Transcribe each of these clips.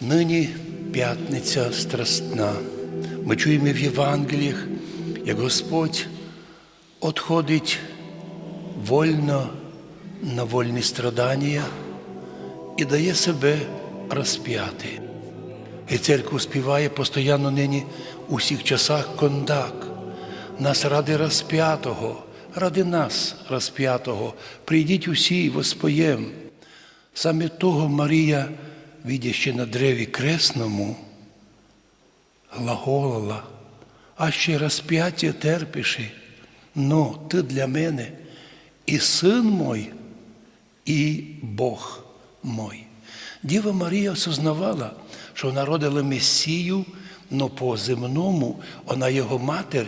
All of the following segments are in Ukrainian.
Нині п'ятниця страстна. Ми чуємо в Євангеліях, як Господь отходить вольно на вольні страдання і дає себе розп'яти. І церква співає постійно нині у всіх часах кондак. Нас ради розп'ятого, ради нас розп'ятого, прийдіть усі воспоєм. Саме того Марія, видячи на древі кресному, глаголала, а ще розп'яття терпіши, но ти для мене і син мой, і Бог мой. Діва Марія осознавала, що народила Месію, но по земному вона його матір,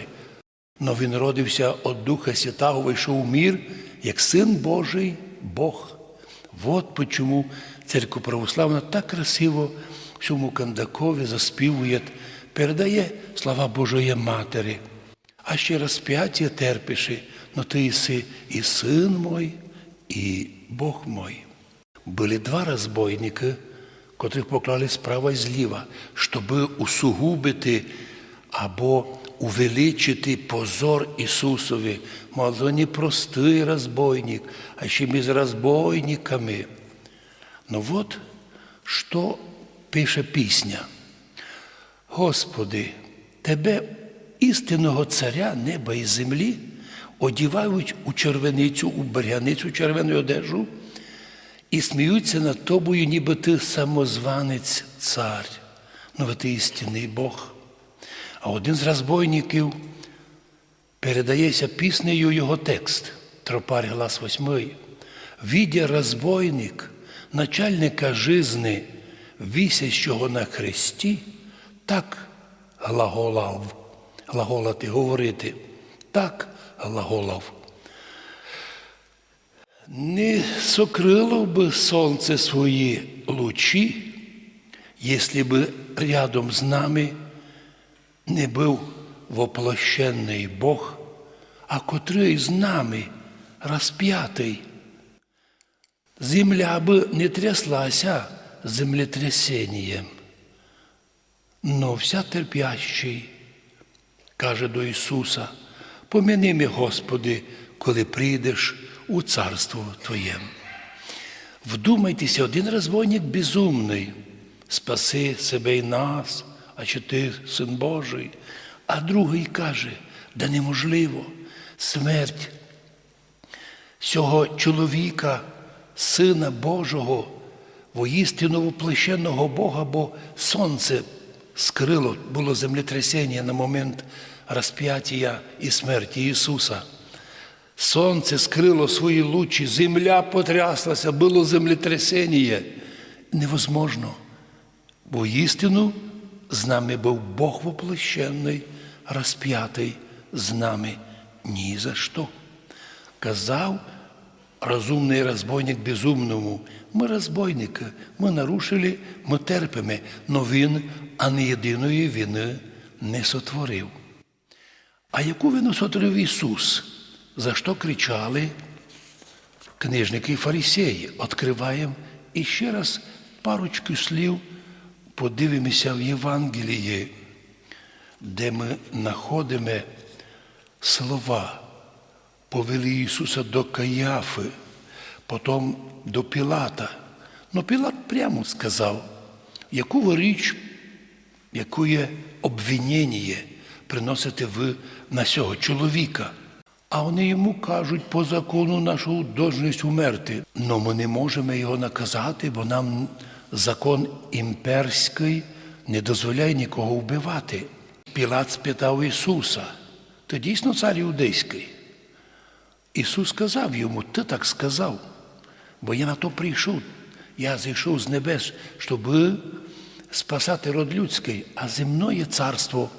но він родився від Духа Святого, вийшов у мір, як син Божий, Бог. Вот почему церква православна так красиво всьому Кандакові заспівує, передає слова Божої Матері. А ще розп'яття терпиши, но ти іси і син мой, і Бог мой. Були два розбойники, котрих поклали справа і зліва, щоб усугубити або увеличити позор Ісусові. Мало не простий розбойник, а ще між розбойниками. Ну от, що пише пісня. Господи, Тебе, істинного царя неба і землі, одівають у червеницю, у баряницю червену одежу і сміються над тобою, ніби ти самозванець цар. Ну, ти істинний Бог. А один з розбойників передається піснею його текст, тропарь глас восьмий. Відя розбойник, начальника жизни, вісящого на хресті, так глаголав, глаголати, говорити, так глаголав. Не сокрило би сонце свої лучі, якщо би рядом з нами не був воплощений Бог, а котрий з нами розп'ятий. Земля би не тряслася землетрясенням, но вся терпящий каже до Ісуса, помяни мене, Господи, коли прийдеш у царство Твоє. Вдумайтеся, один розбойник безумний, спаси себе і нас, а чи ти син Божий, а другий каже, да неможливо, смерть цього чоловіка, Сина Божого, воістину воплощеного Бога, бо сонце скрило, було землетрясіння на момент розп'яття і смерті Ісуса. Сонце скрило свої лучі, земля потряслася, було землетрясіння. Невозможно. Бо істину з нами був Бог воплощений, розп'ятий з нами ні за що. Казав розумний розбойник безумному, ми розбойники, ми нарушили, ми терпимо, но він, а не єдиної вини не сотворив. А яку вину сотворив Ісус? За що кричали книжники і фарисеї? Откриваємо і ще раз парочку слів подивимося в Євангелії, де ми знаходимо слова, повели Ісуса до Каяфи, потім до Пілата. Ну Пілат прямо сказав, яку ви річ, яке обвинення приносите ви на цього чоловіка. А вони йому кажуть, по закону нашу должність умерти. Но ми не можемо його наказати, бо нам закон імперський не дозволяє нікого вбивати. Пілат спитав Ісуса, ти дійсно цар іудейський? Ісус сказав йому, ти так сказав, бо я на то прийшов. Я зійшов з небес, щоб спасати род людський, а земное царство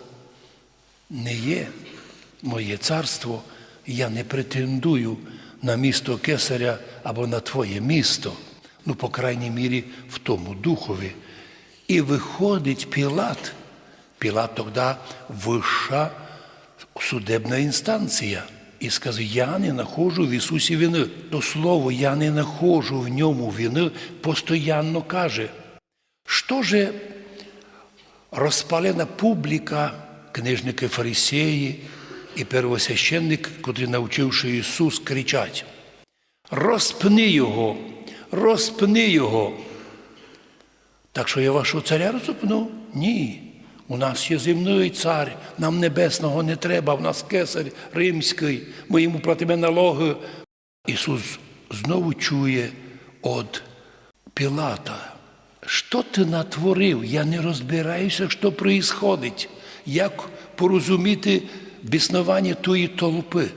не є моє царство, я не претендую на місто Кесаря або на твоє місто, ну, по крайній мірі, в тому духові. І виходить Пілат, Пілат тоді вища судебна інстанція. І сказав, я не нахожу в Ісусі вини. То слово я не нахожу в ньому вини, постоянно каже, Що же розпалена публіка, книжники фарисеї і первосвященник, котрі, навчивши Ісус, кричать: Розпни Його, розпни Його. Так що я вашого царя розупну? Ні. У нас є земний цар, нам небесного не треба, в нас кесар римський, ми йому платимо налоги. Ісус знову чує від Пілата. Що ти натворив? Я не розбираюся, що происходить. Як порозуміти біснування тої толпи?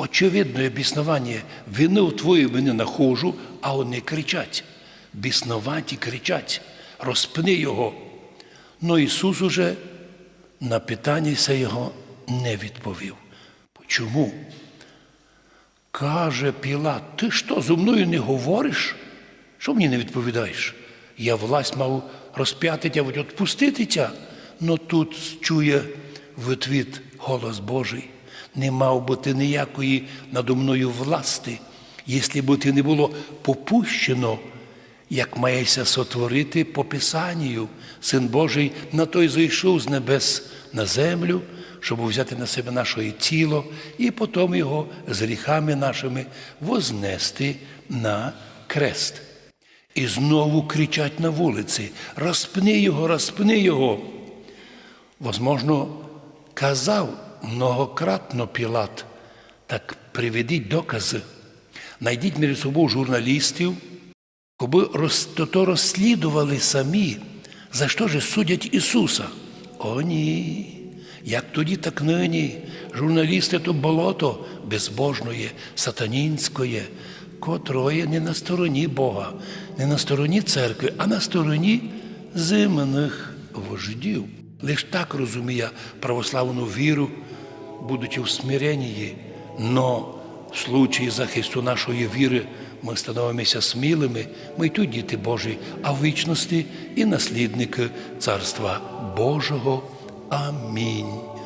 Очевидне біснування. Вину твою не нахожу, а вони кричать. Біснуваті кричать, розпни його. Ну Ісус уже на питання це його не відповів. Чому? Каже Пілат, ти що зо мною не говориш? Що мені не відповідаєш? Я власть мав розп'яти тя, відпустити тя. Но тут чує в отвіт голос Божий. Не мав би ти ніякої надо мною власти, якщо б ти не було попущено, як мається сотворити по Писанню. Син Божий на той зайшов з небес на землю, щоб взяти на себе наше тіло і потім його з гріхами нашими вознести на крест. І знову кричать на вулиці: розпни його, розпни його. Возможно, казав многократно Пілат, так приведіть докази, найдіть між собою журналістів, коби то розслідували самі, за що ж судять Ісуса. О, ні. Як тоді, так нині. Журналісти то болото безбожної, сатанінської, котроє не на стороні Бога, не на стороні церкви, а на стороні земних вождів. Лиш так розуміє православну віру, будучи в смиренні, но в случаї захисту нашої віри ми становимося смілими, ми й тут діти Божі, а в вічності і наслідники Царства Божого. Амінь.